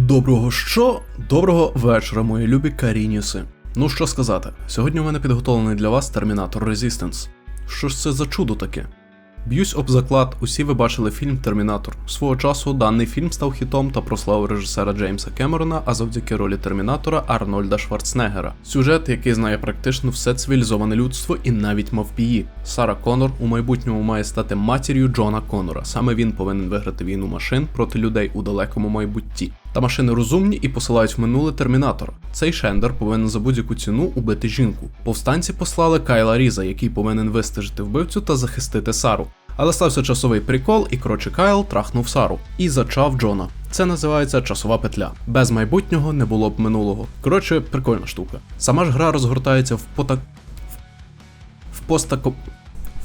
Доброго що? Доброго вечора, мої любі карініси. Ну що сказати, сьогодні у мене підготовлений для вас Термінатор Resistance. Що ж це за чудо таке? Б'юсь об заклад, усі ви бачили фільм Термінатор. Свого часу даний фільм став хітом та прославив режисера Джеймса Кемерона, а завдяки ролі Термінатора Арнольда Шварценеггера. Сюжет, який знає практично все цивілізоване людство і навіть мавпії. Сара Конор у майбутньому має стати матір'ю Джона Конора. Саме він повинен виграти війну машин проти людей у далекому майбутті. Та машини розумні і посилають в минуле термінатора. Цей шендер повинен за будь-яку ціну убити жінку. Повстанці послали Кайла Різа, який повинен вистежити вбивцю та захистити Сару. Але стався часовий прикол, і коротше Кайл трахнув Сару і зачав Джона. Це називається часова петля. Без майбутнього не було б минулого. Коротше, прикольна штука. Сама ж гра розгортається в пота... в постако...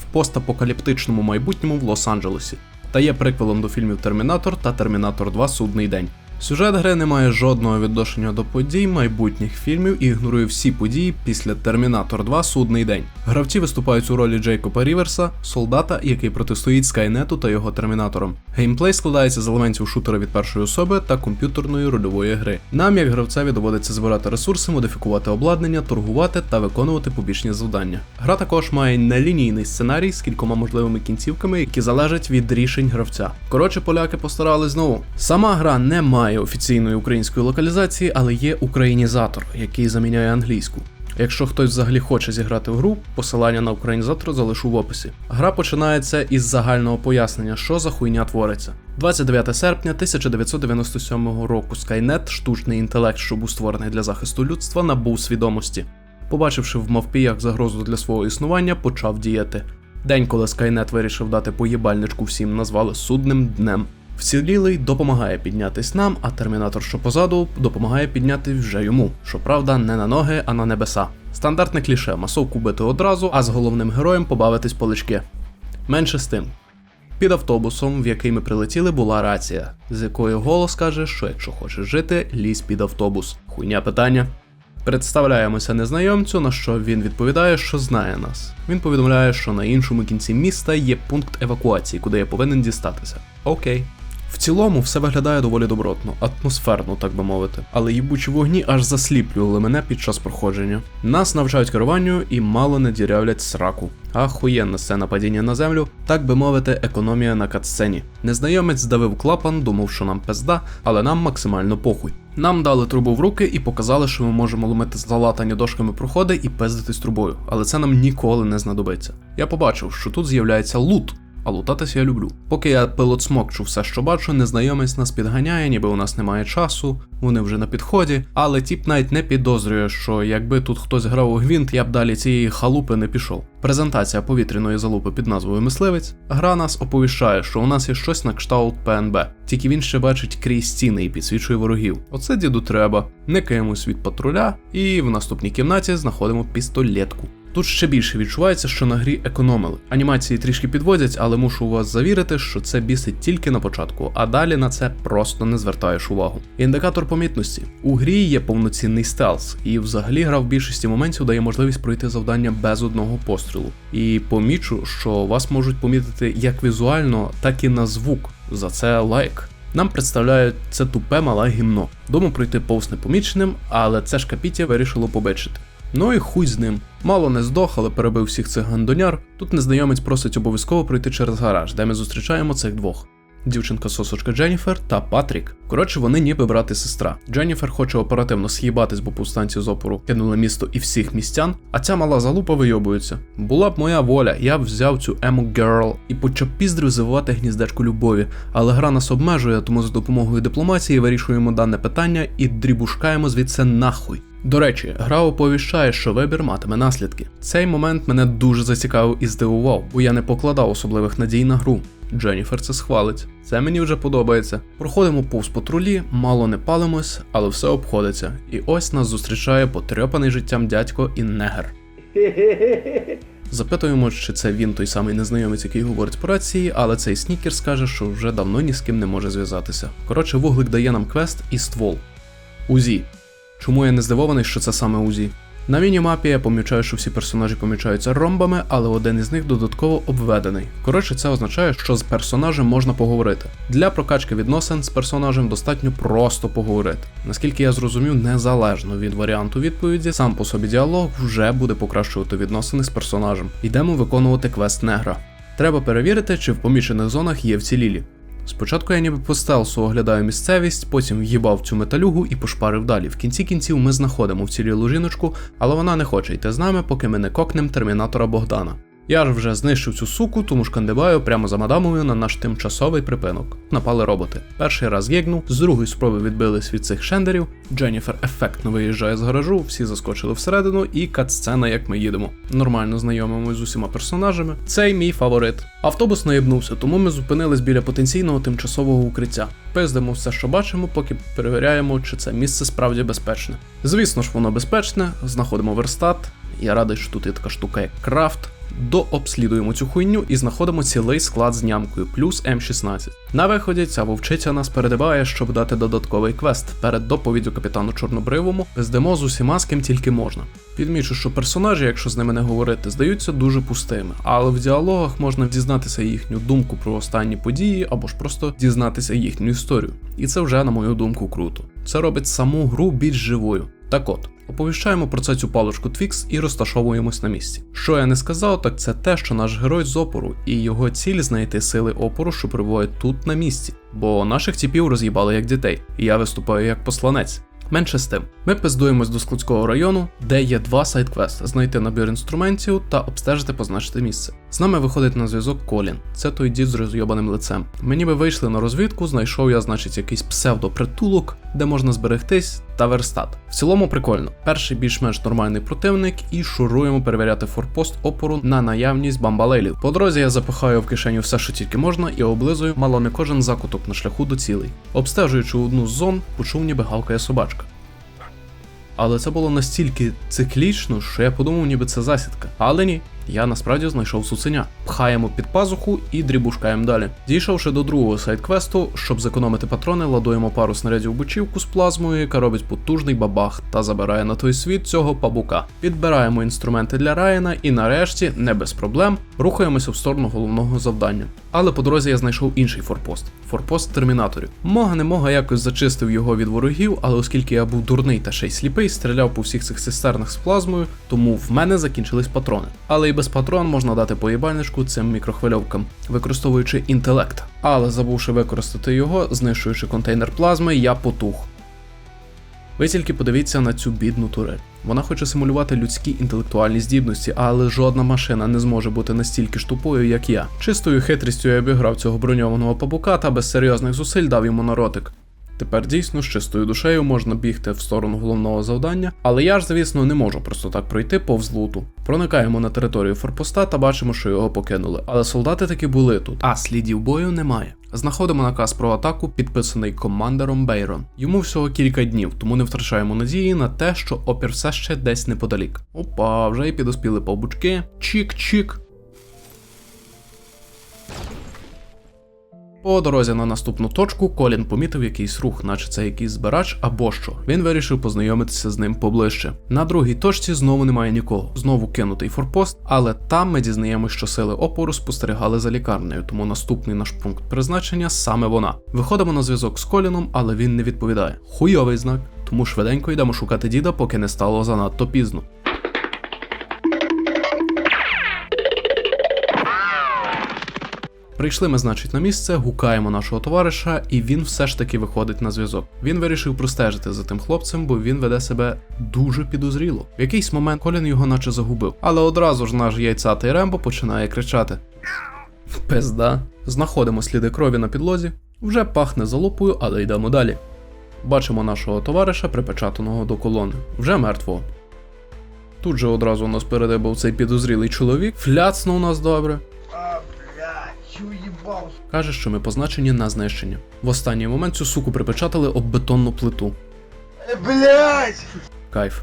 в постапокаліптичному майбутньому в Лос-Анджелесі та є приквелом до фільмів Термінатор та Термінатор 2 Судний день. Сюжет гри не має жодного відношення до подій майбутніх фільмів і ігнорує всі події після Термінатор 2 Судний день. Гравці виступають у ролі Джейкоба Ріверса, солдата, який протистоїть Скайнету та його термінаторам. Геймплей складається з елементів шутера від першої особи та комп'ютерної рольової гри. Нам, як гравцеві, доводиться збирати ресурси, модифікувати обладнання, торгувати та виконувати побічні завдання. Гра також має нелінійний сценарій з кількома можливими кінцівками, які залежать від рішень гравця. Коротше, поляки постарались знову. Сама гра не має офіційної української локалізації, але є українізатор, який заміняє англійську. Якщо хтось взагалі хоче зіграти в гру, посилання на українізатор залишу в описі. Гра починається із загального пояснення, що за хуйня твориться. 29 серпня 1997 року Skynet, штучний інтелект, що був створений для захисту людства, набув свідомості. Побачивши в мавпіях загрозу для свого існування, почав діяти. День, коли Skynet вирішив дати поєбальничку всім, назвали судним днем. Вцілілий допомагає піднятись нам, а термінатор, що позаду, допомагає підняти вже йому. Щоправда, не на ноги, а на небеса. Стандартне кліше масовку бити одразу, а з головним героєм побавитись полички. Менше з тим. Під автобусом, в який ми прилетіли, була рація, з якою голос каже, що якщо хочеш жити, лізь під автобус. Хуйня питання. Представляємося незнайомцю, на що він відповідає, що знає нас. Він повідомляє, що на іншому кінці міста є пункт евакуації, куди я повинен дістатися. Окей. В цілому все виглядає доволі добротно, атмосферно, так би мовити. Але їбучі вогні аж засліплювали мене під час проходження. Нас навчають керуванню і мало не дірявлять сраку. Ахуєнна сцена падіння на землю, так би мовити, економія на катсцені. Незнайомець здавив клапан, думав, що нам пизда, але нам максимально похуй. Нам дали трубу в руки і показали, що ми можемо ломити залатані дошками проходи і пиздитись трубою, але це нам ніколи не знадобиться. Я побачив, що тут з'являється лут. А лутатись я люблю. Поки я пилот смокчу все, що бачу, незнайомець нас підганяє, ніби у нас немає часу, вони вже на підході. Але тіп навіть не підозрює, що якби тут хтось грав у гвинт, я б далі цієї халупи не пішов. Презентація повітряної залупи під назвою Мисливець. Гра нас оповіщає, що у нас є щось на кшталт ПНБ, тільки він ще бачить крізь стіни і підсвічує ворогів. Оце діду треба. Никаємось від патруля, і в наступній кімнаті знаходимо пістолетку. Тут ще більше відчувається, що на грі економили. Анімації трішки підводять, але мушу вас завірити, що це бісить тільки на початку, а далі на це просто не звертаєш увагу. Індикатор помітності. У грі є повноцінний стелс, і взагалі гра в більшості моментів дає можливість пройти завдання без одного пострілу. І помічу, що вас можуть помітити як візуально, так і на звук. За це лайк. Нам представляють це тупе мале гімно. Дому пройти повз непоміченим, але це ж капіття вирішило побачити. Ну і хуй з ним. Мало не здох, але перебив всіх цих гандоняр. Тут незнайомець просить обов'язково пройти через гараж, де ми зустрічаємо цих двох. Дівчинка сосочка Дженніфер та Патрік. Коротше, вони ніби брат і сестра. Дженніфер хоче оперативно с'їбатись, бо повстанці з опору кинули місто і всіх містян, а ця мала залупа вийобується. Була б моя воля, я б взяв цю ему герл і почав піздрю завивати гніздечку любові, але гра нас обмежує, тому за допомогою дипломатії вирішуємо дане питання і дрібушкаємо звідси нахуй. До речі, гра оповіщає, що вибір матиме наслідки. Цей момент мене дуже зацікавив і здивував, бо я не покладав особливих надій на гру. Дженніфер це схвалить. Це мені вже подобається. Проходимо повз патрулі, мало не палимось, але все обходиться. І ось нас зустрічає потрьопаний життям дядько і негер. Запитуємо, чи це він той самий незнайомець, який говорить по рації, але цей снікер скаже, що вже давно ні з ким не може зв'язатися. Коротше, вуглик дає нам квест і ствол. УЗІ. Чому я не здивований, що це саме УЗІ? На мінімапі я помічаю, що всі персонажі помічаються ромбами, але один із них додатково обведений. Коротше, це означає, що з персонажем можна поговорити. Для прокачки відносин з персонажем достатньо просто поговорити. Наскільки я зрозумів, незалежно від варіанту відповіді, сам по собі діалог вже буде покращувати відносини з персонажем. Йдемо виконувати квест негра. Треба перевірити, чи в помічених зонах є вцілілі. Спочатку я ніби по стелсу оглядаю місцевість, потім в'їбав цю металюгу і пошпарив далі. В кінці кінців ми знаходимо вцілілу жіночку, але вона не хоче йти з нами, поки ми не кокнем термінатора Богдана. Я ж вже знищив цю суку, тому шкандибаю прямо за мадамою на наш тимчасовий припинок. Напали роботи. Перший раз гігнув, з другої спроби відбились від цих шендерів. Дженніфер ефектно виїжджає з гаражу, всі заскочили всередину, і кат-сцена, як ми їдемо. Нормально знайомимось з усіма персонажами. Цей мій фаворит. Автобус наїбнувся, тому ми зупинились біля потенційного тимчасового укриття. Пиздимо все, що бачимо, поки перевіряємо, чи це місце справді безпечне. Звісно ж, воно безпечне, знаходимо верстат. Я радий, що тут є така штука, як крафт. Дообслідуємо цю хуйню і знаходимо цілий склад з нямкою, плюс М16. На виході ця вовчиця нас передибає, щоб дати додатковий квест. Перед доповіддю капітану Чорнобривому пиздимо з усіма з ким тільки можна. Підмічу, що персонажі, якщо з ними не говорити, здаються дуже пустими, але в діалогах можна дізнатися їхню думку про останні події або ж просто дізнатися їхню історію. І це вже, на мою думку, круто. Це робить саму гру більш живою. Так от, оповіщаємо про це цю паличку Твікс і розташовуємось на місці. Що я не сказав, так це те, що наш герой з опору і його ціль знайти сили опору, що перебувають тут на місці, бо наших тіпів роз'їбали як дітей, і я виступаю як посланець. Менше з тим, ми пиздуємось до складського району, де є два сайт-квести: знайти набір інструментів та обстежити позначити місце. З нами виходить на зв'язок Колін, це той дід з розйобаним лицем. Ми ніби вийшли на розвідку, знайшов я, значить, якийсь псевдопритулок, де можна зберегтись, та верстат. В цілому прикольно. Перший більш-менш нормальний противник, і шуруємо перевіряти форпост опору на наявність бамбалейлів. По дорозі я запихаю в кишеню все, що тільки можна, і облизую мало не кожен закуток на шляху до цілей. Обстежуючи одну з зон, почув ніби гавкає собачка. Але це було настільки циклічно, що я подумав, ніби це засідка. Але ні, я насправді знайшов цуценя. Пхаємо під пазуху і дрібушкаємо далі. Дійшовши до другого сайт-квесту, щоб зекономити патрони, ладуємо пару снарядів в бочівку з плазмою, яка робить потужний бабах та забирає на той світ цього пабука. Підбираємо інструменти для Райана і нарешті, не без проблем, рухаємося в сторону головного завдання. Але по дорозі я знайшов інший форпост форпост термінаторів. Мога не мога якось зачистив його від ворогів, але оскільки я був дурний та ще й сліпий, стріляв по всіх цих цистернах з плазмою, тому в мене закінчились патрони. Але без патрон можна дати поїбальничку цим мікрохвильовкам, використовуючи інтелект. Але забувши використати його, знищуючи контейнер плазми, я потух. Ви тільки подивіться на цю бідну турель. Вона хоче симулювати людські інтелектуальні здібності, але жодна машина не зможе бути настільки ж тупою, як я. Чистою хитрістю я обіграв цього броньованого пабука та без серйозних зусиль дав йому на ротик. Тепер дійсно з чистою душею можна бігти в сторону головного завдання, але я ж, звісно, не можу просто так пройти повз луту. Проникаємо на територію форпоста та бачимо, що його покинули. Але солдати таки були тут, а слідів бою немає. Знаходимо наказ про атаку, підписаний командером Бейрон. Йому всього кілька днів, тому не втрачаємо надії на те, що опір все ще десь неподалік. Опа, вже й підоспіли павбучки. Чік-чік. По дорозі на наступну точку Колін помітив якийсь рух, наче це якийсь збирач або що. Він вирішив познайомитися з ним поближче. На другій точці знову немає нікого. Знову кинутий форпост, але там ми дізнаємося, що сили опору спостерігали за лікарнею, тому наступний наш пункт призначення саме вона. Виходимо на зв'язок з Коліном, але він не відповідає. Хуйовий знак. Тому швиденько йдемо шукати діда, поки не стало занадто пізно. Прийшли ми, значить, на місце, гукаємо нашого товариша, і він все ж таки виходить на зв'язок. Він вирішив простежити за тим хлопцем, бо він веде себе дуже підозріло. В якийсь момент Колін його наче загубив, але одразу ж наш яйцатий Рембо починає кричати: Пизда. Знаходимо сліди крові на підлозі, вже пахне залупою, але йдемо далі. Бачимо нашого товариша, припечатаного до колони, вже мертвого. Тут же одразу у нас передибав цей підозрілий чоловік, фляцнув нас добре. Каже, що ми позначені на знищення. В останній момент цю суку припечатали об бетонну плиту. Блять! Кайф.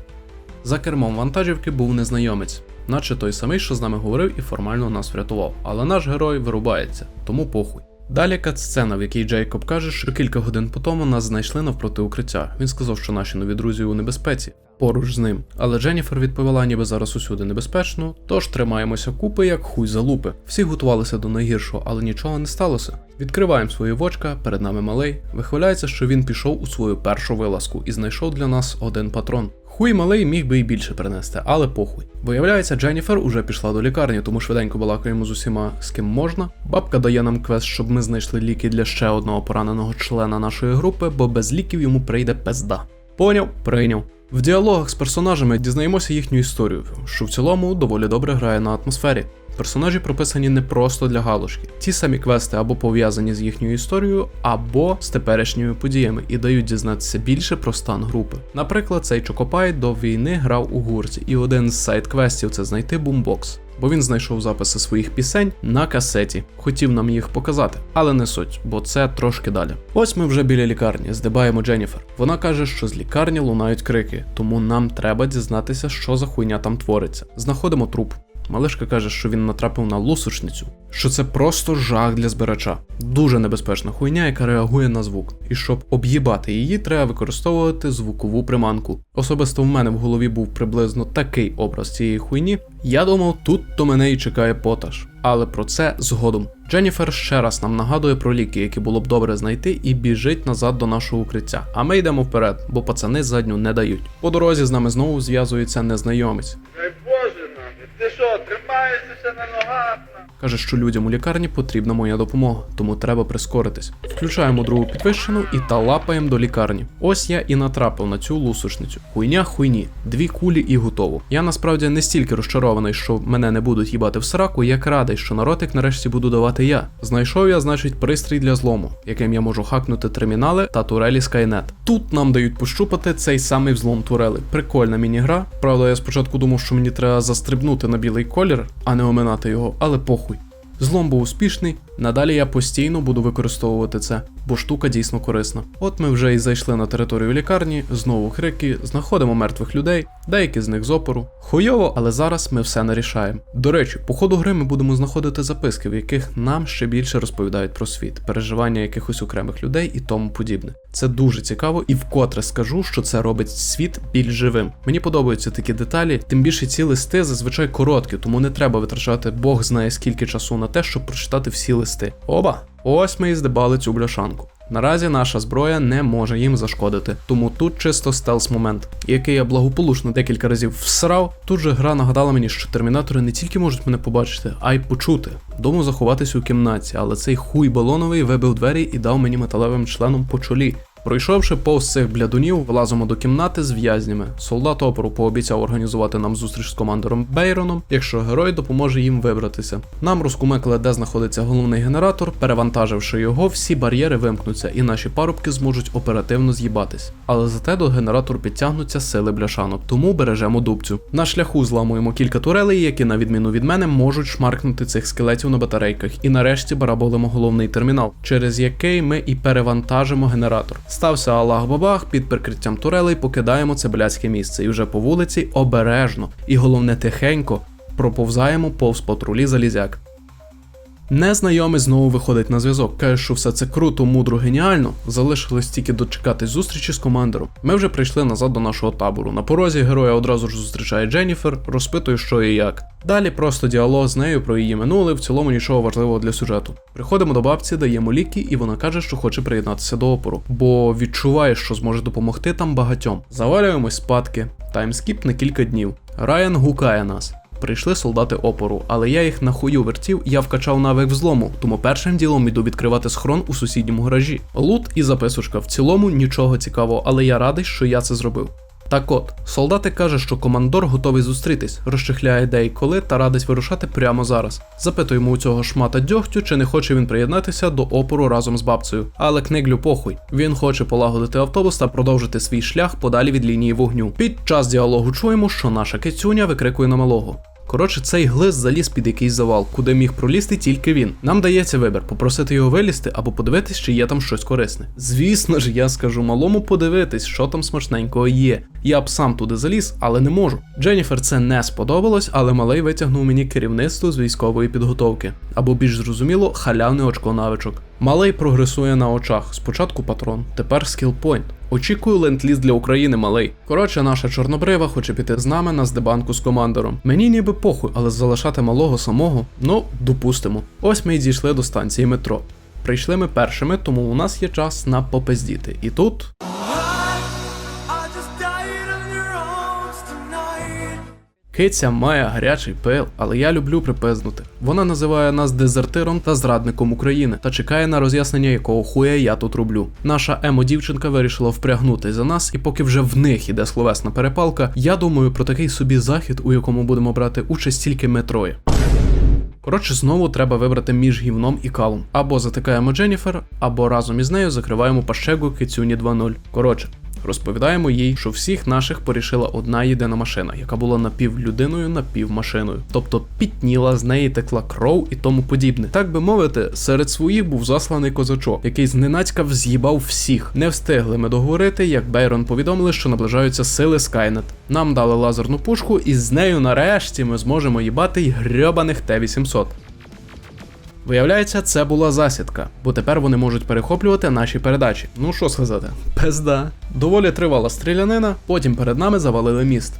За кермом вантажівки був незнайомець, наче той самий, що з нами говорив і формально нас врятував. Але наш герой вирубається, тому похуй. Далі кат-сцена, в якій Джейкоб каже, що кілька годин по тому нас знайшли навпроти укриття. Він сказав, що наші нові друзі у небезпеці поруч з ним. Але Дженніфер відповіла, ніби зараз усюди небезпечно, тож тримаємося купи, як хуй за лупи. Всі готувалися до найгіршого, але нічого не сталося. Відкриваємо свої вочка, перед нами малий. Вихваляється, що він пішов у свою першу вилазку і знайшов для нас один патрон. Хуй малий міг би і більше принести, але похуй. Виявляється, Дженніфер уже пішла до лікарні, тому швиденько балакаємо з усіма з ким можна. Бабка дає нам квест, щоб ми знайшли ліки для ще одного пораненого члена нашої групи, бо без ліків йому прийде пизда. Поняв, прийняв. В діалогах з персонажами дізнаємося їхню історію, що в цілому доволі добре грає на атмосфері. Персонажі прописані не просто для галушки. Ті самі квести або пов'язані з їхньою історією, або з теперішніми подіями і дають дізнатися більше про стан групи. Наприклад, цей Чокопай до війни грав у гурті, і один з сайт-квестів це знайти бумбокс. Бо він знайшов записи своїх пісень на касеті, хотів нам їх показати, але не суть, бо це трошки далі. Ось ми вже біля лікарні, здибаємо Дженніфер. Вона каже, що з лікарні лунають крики, тому нам треба дізнатися, що за хуйня там твориться. Знаходимо труп. Малишка каже, що він натрапив на лусочницю, що це просто жах для збирача. Дуже небезпечна хуйня, яка реагує на звук. І щоб об'їбати її, треба використовувати звукову приманку. Особисто в мене в голові був приблизно такий образ цієї хуйні. Я думав, тут то мене і чекає потаж. Але про це згодом. Дженніфер ще раз нам нагадує про ліки, які було б добре знайти, і біжить назад до нашого укриття. А ми йдемо вперед, бо пацани задню не дають. По дорозі з нами знову зв'язується незнайомець. Ти що, тримаєшся на ногах? Каже, що людям у лікарні потрібна моя допомога, тому треба прискоритись. Включаємо другу підвищену і талапаємо до лікарні. Ось я і натрапив на цю лусочницю. Хуйня хуйні, дві кулі і готово. Я насправді не стільки розчарований, що мене не будуть їбати в сраку, як радий, що наротик нарешті буду давати я. Знайшов я, значить, пристрій для злому, яким я можу хакнути термінали та турелі Skynet. Тут нам дають пощупати цей самий взлом турели. Прикольна міні-гра. Правда, я спочатку думав, що мені треба застрибнути на білий колір, а не оминати його, але похуй. Злом був успішний, надалі я постійно буду використовувати це, бо штука дійсно корисна. От ми вже і зайшли на територію лікарні, знову крики, знаходимо мертвих людей, деякі з них з опору. Хуйово, але зараз ми все нарішаємо. До речі, по ходу гри ми будемо знаходити записки, в яких нам ще більше розповідають про світ, переживання якихось окремих людей і тому подібне. Це дуже цікаво, і вкотре скажу, що це робить світ більш живим. Мені подобаються такі деталі, тим більше ці листи зазвичай короткі, тому не треба витрачати Бог знає скільки часу на те, щоб прочитати всі листи. Оба! Ось ми і здибали цю бляшанку. Наразі наша зброя не може їм зашкодити, тому тут чисто стелс момент, який я благополучно декілька разів всрав. Тут же гра нагадала мені, що термінатори не тільки можуть мене побачити, а й почути. Дому заховатись у кімнаті, але цей хуй балоновий вибив двері і дав мені металевим членом по чолі. Пройшовши повз цих блядунів, влазимо до кімнати з в'язнями. Солдат опору пообіцяв організувати нам зустріч з командором Бейроном, якщо герой допоможе їм вибратися. Нам розкумекали, де знаходиться головний генератор. Перевантаживши його, всі бар'єри вимкнуться, і наші парубки зможуть оперативно з'їбатись. Але зате до генератору підтягнуться сили бляшанок, тому бережемо дубцю. На шляху зламуємо кілька турелей, які, на відміну від мене, можуть шмаркнути цих скелетів на батарейках. І нарешті бараболимо головний термінал, через який ми і перевантажимо генератор. Стався Аллах Бабах під прикриттям турелей, покидаємо це блядське місце, і вже по вулиці обережно, і головне тихенько проповзаємо повз патрулі залізяк. Незнайомий знову виходить на зв'язок, каже, що все це круто, мудро, геніально. Залишилось тільки дочекатись зустрічі з командиром. Ми вже прийшли назад до нашого табору. На порозі героя одразу ж зустрічає Дженніфер, розпитує, що і як. Далі просто діалог з нею про її минуле, в цілому нічого важливого для сюжету. Приходимо до бабці, даємо ліки, і вона каже, що хоче приєднатися до опору, бо відчуває, що зможе допомогти там багатьом. Завалюємось спадки. Таймскіп на кілька днів. Райан гукає нас. Прийшли солдати опору, але я їх на хую вертів, я вкачав навик взлому, тому першим ділом іду відкривати схрон у сусідньому гаражі. Лут і записочка в цілому нічого цікавого, але я радий, що я це зробив. Так от, солдати каже, що командор готовий зустрітись, розчехляє де і коли та радить вирушати прямо зараз. Запитуємо у цього шмата дьогтю, чи не хоче він приєднатися до опору разом з бабцею. Але книглю похуй. Він хоче полагодити автобус та продовжити свій шлях подалі від лінії вогню. Під час діалогу чуємо, що наша кицюня викрикує на малого. Коротше, цей глиз заліз під якийсь завал, куди міг пролізти тільки він. Нам дається вибір попросити його вилізти або подивитись, чи є там щось корисне. Звісно ж, я скажу малому подивитись, що там смачненького є. Я б сам туди заліз, але не можу. Дженніфер це не сподобалось, але малий витягнув мені керівництво з військової підготовки, або більш зрозуміло, халявне очко навичок. Малий прогресує на очах. Спочатку патрон, тепер скілпойнт. Очікую ленд-ліз для України, малий. Коротше, наша чорнобрива хоче піти з нами на здебанку з командором. Мені ніби похуй, але залишати малого самого, ну, допустимо. Ось ми й дійшли до станції метро. Прийшли ми першими, тому у нас є час на попиздіти. І тут Киця має гарячий пил, але я люблю припизнути. Вона називає нас дезертиром та зрадником України та чекає на роз'яснення, якого хуя я тут роблю. Наша емо-дівчинка вирішила впрягнути за нас, і поки вже в них іде словесна перепалка, я думаю про такий собі захід, у якому будемо брати участь тільки ми троє. Коротше, знову треба вибрати між гівном і калом. Або затикаємо Дженніфер, або разом із нею закриваємо пащегу Кицюні 2.0. Коротше, розповідаємо їй, що всіх наших порішила одна єдина машина, яка була напівлюдиною, напівмашиною. Тобто пітніла, з неї текла кров і тому подібне. Так би мовити, серед своїх був засланий козачок, який зненацька вз'їбав всіх. Не встигли ми договорити, як Бейрон повідомили, що наближаються сили Скайнет. Нам дали лазерну пушку, і з нею нарешті ми зможемо їбати й грьобаних Т-800. Виявляється, це була засідка, бо тепер вони можуть перехоплювати наші передачі. Ну що сказати, пизда. Доволі тривала стрілянина, потім перед нами завалили міст.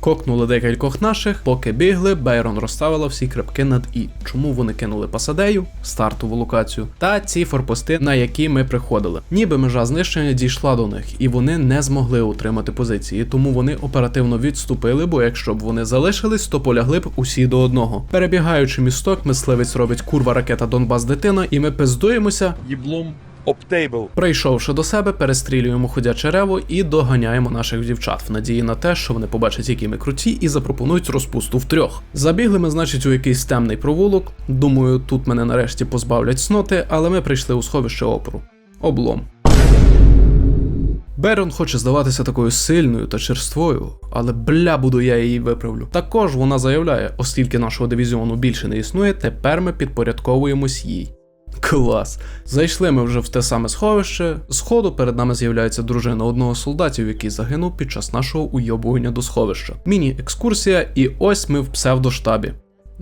Кокнули декількох наших, поки бігли, Бейрон розставила всі крапки над і. Чому вони кинули Пасадею, стартову локацію, та ці форпости, на які ми приходили. Ніби межа знищення дійшла до них, і вони не змогли утримати позиції, тому вони оперативно відступили, бо якщо б вони залишились, то полягли б усі до одного. Перебігаючи місток, мисливець робить курва ракета Донбас дитина, і ми пиздуємося, їблом об тейбл. Прийшовши до себе, перестрілюємо ходяче рево і доганяємо наших дівчат в надії на те, що вони побачать, які ми круті, і запропонують розпусту втрьох. Забігли ми, значить, у якийсь темний провулок. Думаю, тут мене нарешті позбавлять сноти, але ми прийшли у сховище опору. Облом. Берон хоче здаватися такою сильною та черствою, але бля буду я її виправлю. Також вона заявляє, оскільки нашого дивізіону більше не існує, тепер ми підпорядковуємось їй. Клас. Зайшли ми вже в те саме сховище. Сходу перед нами з'являється дружина одного з солдатів, який загинув під час нашого уйобування до сховища. Міні-екскурсія, і ось ми в псевдоштабі.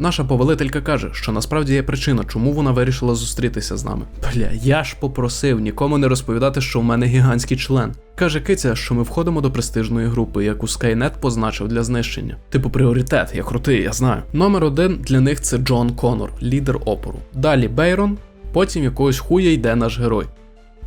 Наша повелителька каже, що насправді є причина, чому вона вирішила зустрітися з нами. Бля, я ж попросив нікому не розповідати, що в мене гігантський член. Каже Киця, що ми входимо до престижної групи, яку Skynet позначив для знищення. Типу пріоритет, я крутий, я знаю. Номер один для них це Джон Конор, лідер опору. Далі Бейрон, потім якогось хуя йде наш герой.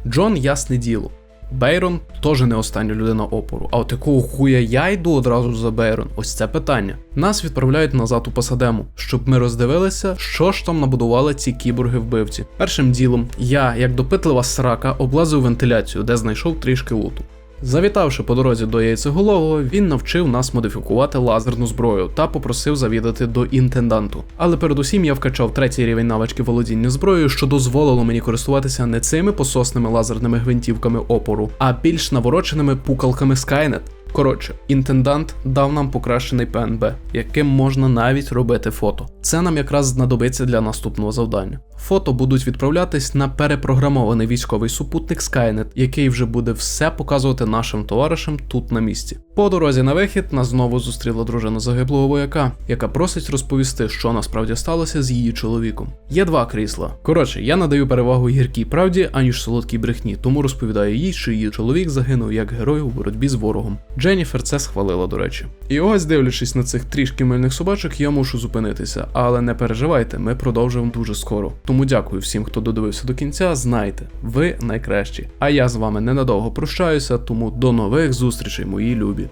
Джон ясне діло. Бейрон теж не остання людина опору. А от якого хуя я йду одразу за Бейрон? Ось це питання. Нас відправляють назад у Пасадему, щоб ми роздивилися, що ж там набудували ці кіборги-вбивці. Першим ділом я, як допитлива срака, облазив вентиляцію, де знайшов трішки луту. Завітавши по дорозі до яйцеголового, він навчив нас модифікувати лазерну зброю та попросив завідати до інтенданту. Але передусім я вкачав третій рівень навички володіння зброєю, що дозволило мені користуватися не цими пососними лазерними гвинтівками опору, а більш навороченими пукалками Skynet. Коротше, інтендант дав нам покращений ПНБ, яким можна навіть робити фото. Це нам якраз знадобиться для наступного завдання. Фото будуть відправлятись на перепрограмований військовий супутник Skynet, який вже буде все показувати нашим товаришам тут на місці. По дорозі на вихід нас знову зустріла дружина загиблого вояка, яка просить розповісти, що насправді сталося з її чоловіком. Є два крісла. Коротше, я надаю перевагу гіркій правді, аніж солодкій брехні, тому розповідаю їй, що її чоловік загинув як герой у боротьбі з ворогом. Дженніфер це схвалила, до речі. І ось, дивлячись на цих трішки мильних собачок, я мушу зупинитися. Але не переживайте, ми продовжуємо дуже скоро. Тому дякую всім, хто додивився до кінця. Знайте, ви найкращі. А я з вами ненадовго прощаюся, тому до нових зустрічей, мої любі.